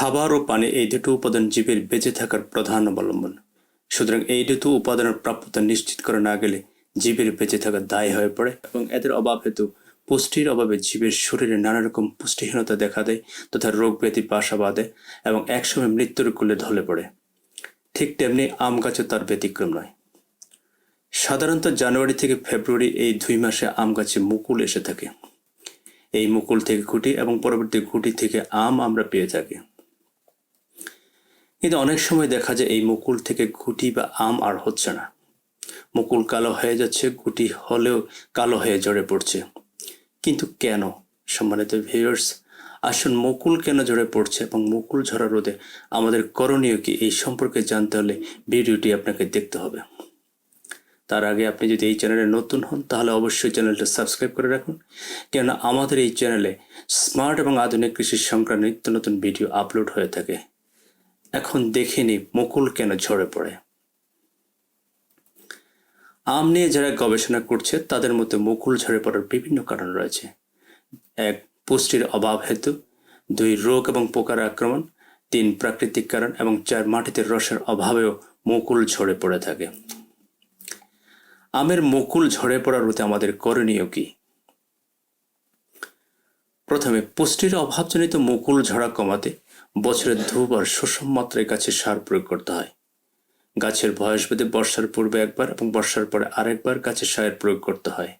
খাবার ও পানি এই দুটো উপাদান জীবের বেঁচে থাকার প্রধান অবলম্বন। সুতরাং এই দুটো উপাদানের প্রাপ্যতা নিশ্চিত করা না গেলে জীবের বেঁচে থাকা দায় হয়ে পড়ে এবং এদের অভাব হেতু পুষ্টির অভাবে জীবের শরীরে নানা রকম পুষ্টিহীনতা দেখা দেয় তথা রোগ ব্যাধি বাসা বাঁধে এবং একসময় মৃত্যুর কোলে ঢলে পড়ে। ঠিক তেমনি আম গাছও তার ব্যতিক্রম নয়। সাধারণত জানুয়ারি থেকে ফেব্রুয়ারি এই দুই মাসে আম গাছে মুকুল এসে থাকে। এই মুকুল থেকে গুটি এবং পরবর্তী গুটি থেকে আম আমরা পেয়ে থাকি। কিন্তু অনেক সময় দেখা যায় এই মুকুল থেকে গুটি বা আম আর হচ্ছে না। মুকুল কালো হয়ে যাচ্ছে, গুটি হলেও কালো হয়ে ঝরে পড়ছে। কিন্তু কেন? সম্মানিত ভিউয়ার্স আসুন মুকুল কেন ঝরে পড়ছে এবং মুকুল ঝরা রোধে আমাদের করণীয় কি এই সম্পর্কে জানতে হলে ভিডিওটি আপনাকে দেখতে হবে। তার আগে আপনি যদি এই চ্যানেলে নতুন হন, তাহলে অবশ্যই চ্যানেলটা সাবস্ক্রাইব করে রাখুন। কেননা আমাদের এই চ্যানেলে স্মার্ট এবং আধুনিক কৃষি সংক্রান্ত নিত্য নতুন ভিডিও আপলোড হয়ে থাকে। এখন দেখে নি মুকুল কেন ঝরে পড়ে। আম নিয়ে যারা গবেষণা করছে, তাদের মধ্যে মুকুল ঝরে পড়ার বিভিন্ন কারণ রয়েছে। এক, পুষ্টির অভাব হেতু। দুই, রোগ এবং পোকার আক্রমণ। তিন, প্রাকৃতিক কারণ। এবং চার, মাটিতে রসের অভাবেও মুকুল ঝরে পড়ে থাকে। আমের মুকুল ঝরে পড়া রোধে আমাদের করণীয় কি? প্রথমে, পুষ্টির অভাবজনিত মুকুল ঝরা কমাতে বছরে দুবার সুষম মাত্রায় গাছে সার প্রয়োগ করতে হয়। গাছের বয়স ভেদে বর্ষার পূর্বে একবার এবং বর্ষার পরে আরেকবার গাছে সারের প্রয়োগ করতে হয়।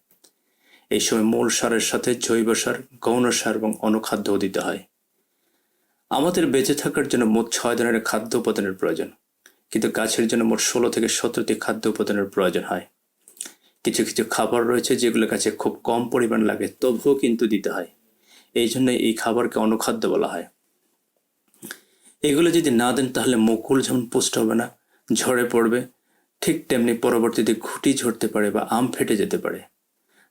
এই সময় মূল সারের সাথে জৈব সার, গৌণ সার এবং অনুখাদ্যও দিতে হয়। আমাদের বেঁচে থাকার জন্য মোট ছয় ধরনের খাদ্য উপাদানের প্রয়োজন, কিন্তু গাছের জন্য মোট ষোলো থেকে সতেরোটি খাদ্য উপাদানের প্রয়োজন হয়। কিছু কিছু খাবার রয়েছে যেগুলো কাছে খুব কম পরিমাণ লাগে, তবুও কিন্তু দিতে হয়। এই জন্য এই খাবারকে অনুখাদ্য বলা হয়। এগুলো যদি না দেন তাহলে মুকুল যেমন পুষ্ট হবে না ঝরে পড়বে, ঠিক তেমনি পরবর্তীতে ঘুটি ঝরতে পারে বা আম ফেটে যেতে পারে।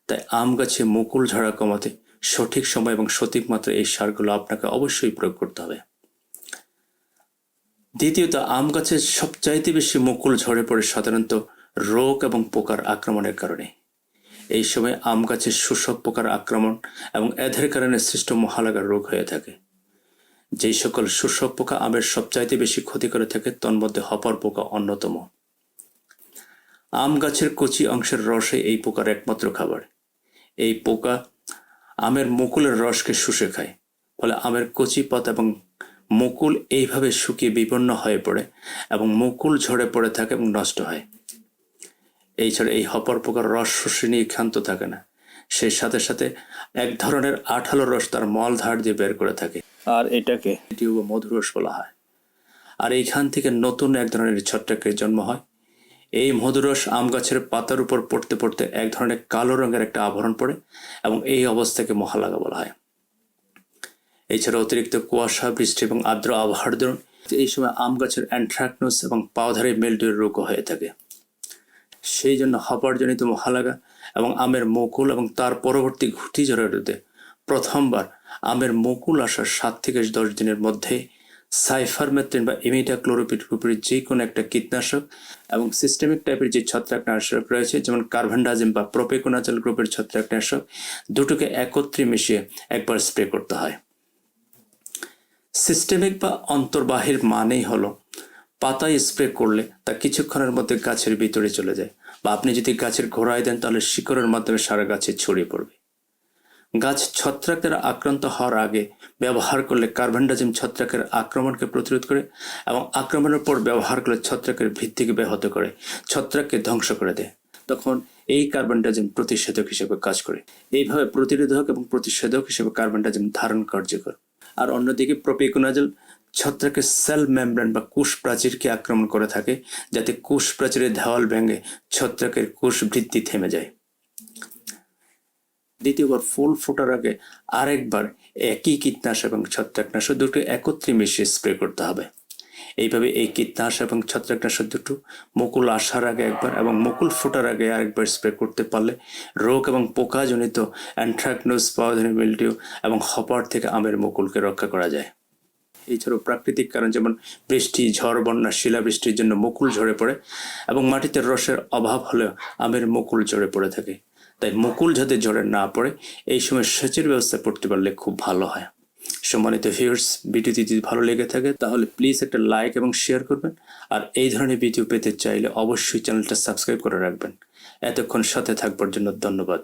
তাই আম গাছে মুকুল ঝরা কমাতে সঠিক সময় এবং সঠিক মাত্রায় এই সারগুলো আপনাকে অবশ্যই প্রয়োগ করতে হবে। দ্বিতীয়ত, আম গাছের সবচাইতে বেশি মুকুল ঝরে পড়ে সাধারণত রোগ এবং পোকার আক্রমণের কারণে। এই সময় আম গাছের শোষক পোকার আক্রমণ এবং এদের কারণে সৃষ্ট মহালাগার রোগ হয়ে থাকে। যেই সকল শোষক পোকা আমের সবচাইতে বেশি ক্ষতি করে থাকে, তন্মধ্যে হপার পোকা অন্যতম। আম গাছের কচি অংশের রসে এই পোকার একমাত্র খাবার। এই পোকা আমের মুকুলের রসকে শুষে খায়, ফলে আমের কচি পাতা এবং মুকুল এইভাবে শুকিয়ে বিপন্ন হয়ে পড়ে এবং মুকুল ঝরে পড়ে থাকে এবং নষ্ট হয়। এই ছাড়া এই হপর পোকার রস শুষে নিয়ে ক্ষান্ত থাকে না। সেই সাথে সাথে এক ধরনের আঠালো রস তার মল ধার দিয়ে বের করে থাকে। আর এটাকে টিউব মধুরস বলা হয়। আর এইখান থেকে নতুন এক ধরনের ছত্রাকের জন্ম হয়। এই মধুরস আম গাছের পাতার উপর পড়তে পড়তে এক ধরনের কালো রঙের একটা আবরণ পড়ে এবং এই অবস্থাকে মহালাগা বলা হয়। এছাড়া অতিরিক্ত কুয়াশা, বৃষ্টি এবং আর্দ্র আবহাওয়ার দরুন এই সময় আম গাছের অ্যান্ট্রাকনোস এবং পাওধারে মেলডিউর রোগও হয়ে থাকে। সেই জন্য হপারজনিত মহালাগা এবং আমের মুকুল এবং তার পরবর্তী ঘুটি রোধে প্রথমবার আমের মুকুল আসার সাত থেকে দশ দিনের মধ্যে সাইফারমেথ্রিন বা ইমিটা ক্লোরোপিড গ্রুপের যে কোনো একটা কীটনাশক এবং সিস্টেমিক টাইপের যে ছত্রাকনাশক রয়েছে, যেমন কার্ভেন্ডাজিম বা প্রোপেকোনাজল গ্রুপের ছত্রাকনাশক, দুটোকে একত্রে মিশিয়ে একবার স্প্রে করতে হয়। সিস্টেমিক বা অন্তর্বাহির মানেই হলো পাতায় স্প্রে করলে তা কিছুক্ষণের মধ্যে গাছের ভিতরে চলে যায় বা আপনি যদি গাছের ঘোড়ায় দেন তাহলে শিকড়ের মাধ্যমে সারা গাছে ছড়িয়ে পড়বে। গাছ ছত্রাক দ্বারা আক্রান্ত হওয়ার আগে ব্যবহার করলে কার্বনডাজিম ছত্রাকের আক্রমণকে প্রতিরোধ করে এবং আক্রমণের পর ব্যবহার করলে ছত্রাকের ভিত্তিকে ব্যাহত করে, ছত্রাককে ধ্বংস করে দেয়। তখন এই কার্বনডাজিম প্রতিষেধক হিসেবে কাজ করে। এইভাবে প্রতিরোধক এবং প্রতিষেধক হিসেবে কার্বনডাজিম ধারণ কার্যকর। আর অন্যদিকে প্রোপিকোনাজল ছত্রাকের সেল মেমব্রেন বা কোষ প্রাচীরকে আক্রমণ করে থাকে, যাতে কোষ প্রাচীরের দেওয়াল ভেঙে ছত্রাকের কোষ বৃদ্ধি থেমে যায়। দ্বিতীয়বার ফুল ফোটার আগে আরেকবার একই কীটনাশক এবং ছত্রাকনাশক দুটো একত্রে মিশিয়ে স্প্রে করতে হবে। এইভাবে এই কীটনাশক এবং ছত্রাকনাশক দুটো মুকুল আসার আগে একবার এবং মুকুল ফোটার আগে আরেকবার স্প্রে করতে পারলে রোগ এবং পোকাজনিত অ্যান্ট্রাকনোস পাওয়াধনী এবং হপার থেকে আমের মুকুলকে রক্ষা করা যায়। এছাড়াও প্রাকৃতিক কারণ যেমন বৃষ্টি, ঝড়, বন্যা, শিলাবৃষ্টির জন্য মুকুল ঝরে পড়ে এবং মাটিতে রসের অভাব হলেও আমের মুকুল ঝরে পড়ে থাকে। তাই মুকুল যাতে ঝরে না পড়ে, এই সময় সেচের ব্যবস্থা করতে পারলে খুব ভালো হয়। সম্মানিত ভিউয়ার্স ভিডিওটি যদি ভালো লেগে থাকে, তাহলে প্লিজ একটা লাইক এবং শেয়ার করবেন। আর এই ধরনের ভিডিও পেতে চাইলে অবশ্যই চ্যানেলটা সাবস্ক্রাইব করে রাখবেন। এতক্ষণ সাথে থাকবার জন্য ধন্যবাদ।